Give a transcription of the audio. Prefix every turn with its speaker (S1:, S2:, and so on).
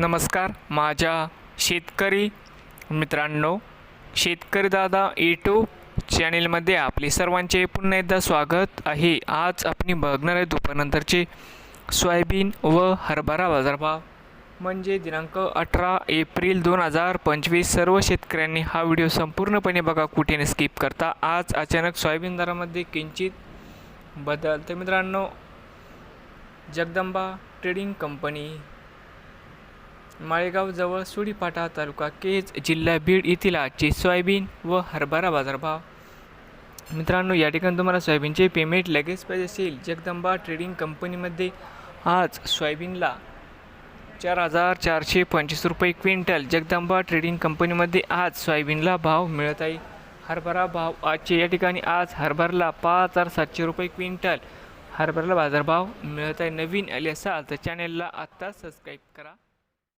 S1: नमस्कार माझ्या शेतकरी मित्रांनो शेतकरी दादा यूट्यूब चॅनेलमध्ये आपले सर्वांचे पुन्हा एकदा स्वागत आहे. आज आपण बघणार आहे दुपारनंतरचे सोयाबीन व हरभरा बाजारभाव. म्हणजे दिनांक अठरा एप्रिल दोन हजार पंचवीस सर्व शेतकऱ्यांनी हा व्हिडिओ संपूर्णपणे बघा कुठे स्किप करता. आज अचानक सोयाबीन दरामध्ये किंचित बदल. तर मित्रांनो जगदंबा ट्रेडिंग कंपनी माळेगावजवळ सुडीपाटा तालुका केज जिल्हा बीड येथील आजचे सोयाबीन व हरभरा बाजारभाव. मित्रांनो या ठिकाणी तुम्हाला सोयाबीनचे पेमेंट लगेच पाहिजे असेल. जगदंबा ट्रेडिंग कंपनीमध्ये आज सोयाबीनला चार हजार चारशे पंचवीस रुपये क्विंटल. जगदंबा ट्रेडिंग कंपनीमध्ये आज सोयाबीनला भाव मिळत आहे. हरभरा भाव आजचे या ठिकाणी आज हरभराला पाच हजार सातशे रुपये क्विंटल. हरभरला बाजारभाव मिळत आहे. नवीन आले असाल तर चॅनेलला आत्ता सबस्क्राईब करा.